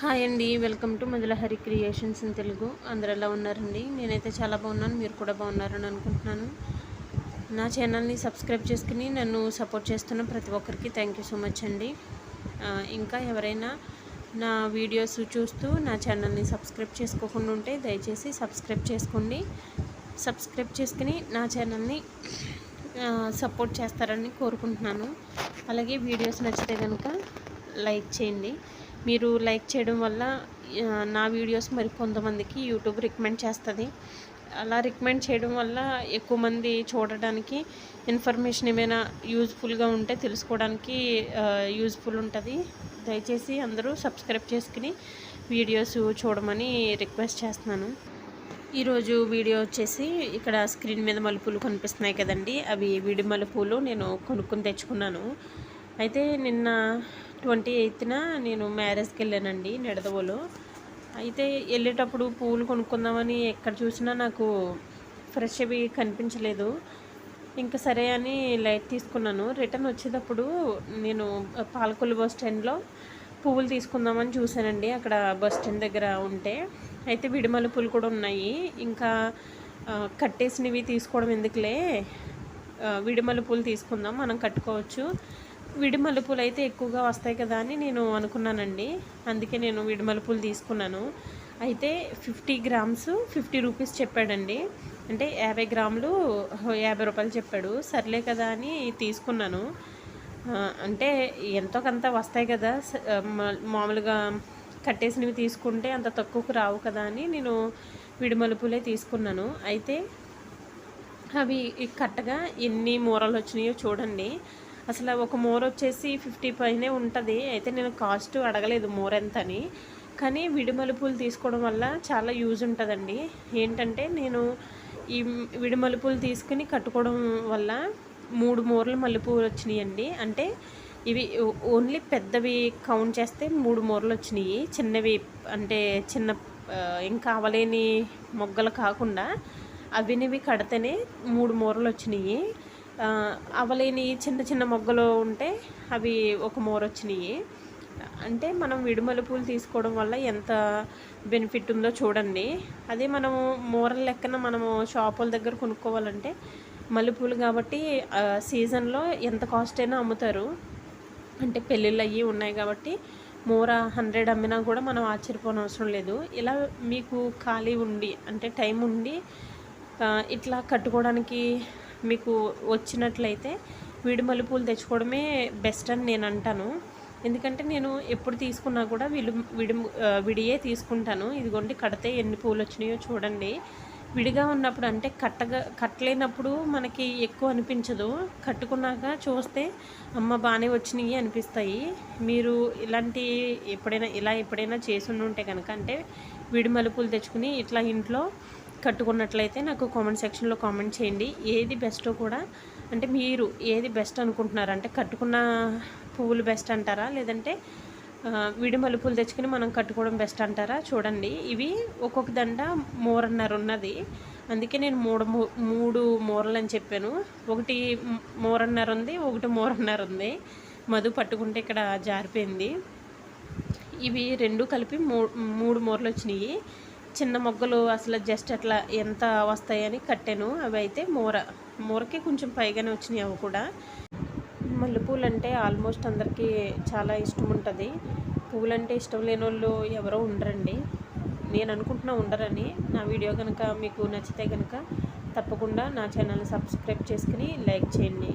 Hi అండి welcome to Madhulahari creations in Telugu. అందరు ఎలా ఉన్నారండి? నేనైతే చాలా బాగున్నాను మీరు కూడా బాగున్నారని అనుకుంటున్నాను. నా ఛానల్ని సబ్స్క్రైబ్ చేసుకుని నన్ను సపోర్ట్ చేస్తున్న ప్రతి ఒక్కరికి థ్యాంక్ యూ సో మచ్ అండి. ఇంకా ఎవరైనా నా వీడియోస్ చూస్తూ నా ఛానల్ని సబ్స్క్రైబ్ చేసుకోకుండా ఉంటే దయచేసి సబ్స్క్రైబ్ చేసుకోండి. సబ్స్క్రైబ్ చేసుకుని నా ఛానల్ని సపోర్ట్ చేస్తారని కోరుకుంటున్నాను. అలాగే వీడియోస్ నచ్చితే కనుక లైక్ చేయండి. మీరు లైక్ చేయడం వల్ల నా వీడియోస్ మరి కొంతమందికి యూట్యూబ్ రికమెండ్ చేస్తుంది. అలా రికమెండ్ చేయడం వల్ల ఎక్కువ మంది చూడడానికి ఇన్ఫర్మేషన్ ఏమైనా యూజ్ఫుల్గా ఉంటే తెలుసుకోవడానికి యూజ్ఫుల్ ఉంటుంది. దయచేసి అందరూ సబ్స్క్రైబ్ చేసుకుని వీడియోస్ చూడమని రిక్వెస్ట్ చేస్తున్నాను. ఈరోజు వీడియో వచ్చేసి ఇక్కడ స్క్రీన్ మీద మలుపులు కనిపిస్తున్నాయి కదండి. అవి విడి మలుపులు నేను కొనుక్కొని తెచ్చుకున్నాను. అయితే నిన్న ట్వంటీ ఎయిత్న నేను మ్యారేజ్కి వెళ్ళానండి నిడదవోలో. అయితే వెళ్ళేటప్పుడు పూలు కొనుక్కుందామని ఎక్కడ చూసినా నాకు ఫ్రెష్ అవి కనిపించలేదు. ఇంకా సరే అని లైట్ తీసుకున్నాను. రిటర్న్ వచ్చేటప్పుడు నేను పాలకొల్లు బస్ స్టాండ్లో పువ్వులు తీసుకుందామని చూశానండి. అక్కడ బస్ స్టాండ్ దగ్గర ఉంటే అయితే విడిమల పూలు కూడా ఉన్నాయి. ఇంకా కట్టేసినవి తీసుకోవడం ఎందుకులే? విడిమల పూలు తీసుకుందాం మనం కట్టుకోవచ్చు. విడిమల పూలు అయితే ఎక్కువగా వస్తాయి కదా అని నేను అనుకున్నానండి. అందుకే నేను విడిమల పూలు తీసుకున్నాను. అయితే ఫిఫ్టీ గ్రామ్స్ ఫిఫ్టీ రూపీస్ చెప్పాడండి. అంటే యాభై గ్రాములు యాభై రూపాయలు చెప్పాడు. సర్లే కదా అని తీసుకున్నాను. అంటే ఎంతో కొంత వస్తాయి కదా. స- మామూలుగా కట్టేసినవి తీసుకుంటే అంత తక్కువకు రావు కదా అని నేను విడిమలుపులే తీసుకున్నాను. అయితే అవి కట్టగా ఎన్ని మూరలు వచ్చినాయో చూడండి. అసలు ఒక మోర్ వచ్చేసి ఫిఫ్టీ పైనే ఉంటుంది. అయితే నేను కాస్ట్ అడగలేదు మోర్ ఎంత అని కానీ విడిమలుపులు తీసుకోవడం వల్ల చాలా యూజ్ ఉంటుందండి. ఏంటంటే నేను ఈ విడిమలుపులు తీసుకుని కట్టుకోవడం వల్ల మూడు మూరలు మల్లెపూలు వచ్చినాయండి. అంటే ఇవి ఓన్లీ పెద్దవి కౌంట్ చేస్తే మూడు మూరలు వచ్చినాయి. చిన్నవి అంటే చిన్న ఇంకా అవలేని మొగ్గలు కాకుండా అవినివి కడితేనే మూడు మూరలు వచ్చినాయి. అవలేని చిన్న చిన్న మొగ్గలు ఉంటే అవి ఒక మోర వచ్చినాయి. అంటే మనం విడుమల పూలు తీసుకోవడం వల్ల ఎంత బెనిఫిట్ ఉందో చూడండి. అదే మనము మూరల లెక్కన మనము షాపుల దగ్గర కొనుక్కోవాలంటే మల్లెపూలు కాబట్టి సీజన్లో ఎంత కాస్ట్ అయినా అమ్ముతారు. అంటే పెళ్ళిళ్ళు అయ్యి ఉన్నాయి కాబట్టి మూర హండ్రెడ్ అమ్మినా కూడా మనం ఆశ్చర్యపోవడం అవసరం లేదు. ఇలా మీకు ఖాళీ ఉండి అంటే టైం ఉండి ఇట్లా కట్టుకోవడానికి మీకు వచ్చినట్లయితే విడి మల్లెపూలు తెచ్చుకోవడమే బెస్ట్ అని నేను అంటాను. ఎందుకంటే నేను ఎప్పుడు తీసుకున్నా కూడా విడి విడి విడియే తీసుకుంటాను. ఇదిగోండి కడితే ఎన్ని పూలు వచ్చినాయో చూడండి. విడిగా ఉన్నప్పుడు అంటే కట్టగా కట్టలేనప్పుడు మనకి ఎక్కువ అనిపించదు. కట్టుకున్నాక చూస్తే అమ్మ బాగానే వచ్చినాయి అనిపిస్తాయి. మీరు ఇలాంటి ఎప్పుడైనా ఇలా ఎప్పుడైనా చేసి ఉంటే కనుక అంటే విడి మలుపులు తెచ్చుకుని ఇట్లా ఇంట్లో కట్టుకున్నట్లయితే నాకు కామెంట్ సెక్షన్లో కామెంట్ చేయండి. ఏది బెస్టో కూడా అంటే మీరు ఏది బెస్ట్ అనుకుంటున్నారు? అంటే కట్టుకున్న పువ్వులు బెస్ట్ అంటారా? లేదంటే ఆ, విడి మలుపులు తెచ్చుకుని మనం కట్టుకోవడం బెస్ట్ అంటారా? చూడండి. ఇవి ఒక్కొక్క దండ మూరన్నర ఉన్నది. అందుకే నేను మూడు మూ- మూడు మూరలు అని చెప్పాను. ఒకటి మూరన్నర ఉంది ఒకటి మూరన్నర ఉంది. మధు పట్టుకుంటే ఇక్కడ జారిపోయింది. ఇవి రెండు కలిపి మూ మూడు మూరలు వచ్చినాయి. చిన్న మొగ్గలు అసలు జస్ట్ అట్లా ఎంత వస్తాయని కట్టాను. అవి అయితే మూర మూరకి కొంచెం పైగానే వచ్చినాయి అవి కూడా. మల్లెపూలు అంటే ఆల్మోస్ట్ అందరికీ చాలా ఇష్టం ఉంటుంది. పూలంటే ఇష్టం లేని వాళ్ళు ఎవరో ఉండరండి. నేను అనుకుంటున్నా ఉండరని. నా వీడియో కనుక మీకు నచ్చితే కనుక తప్పకుండా నా ఛానల్ని సబ్స్క్రైబ్ చేసుకుని లైక్ చేయండి.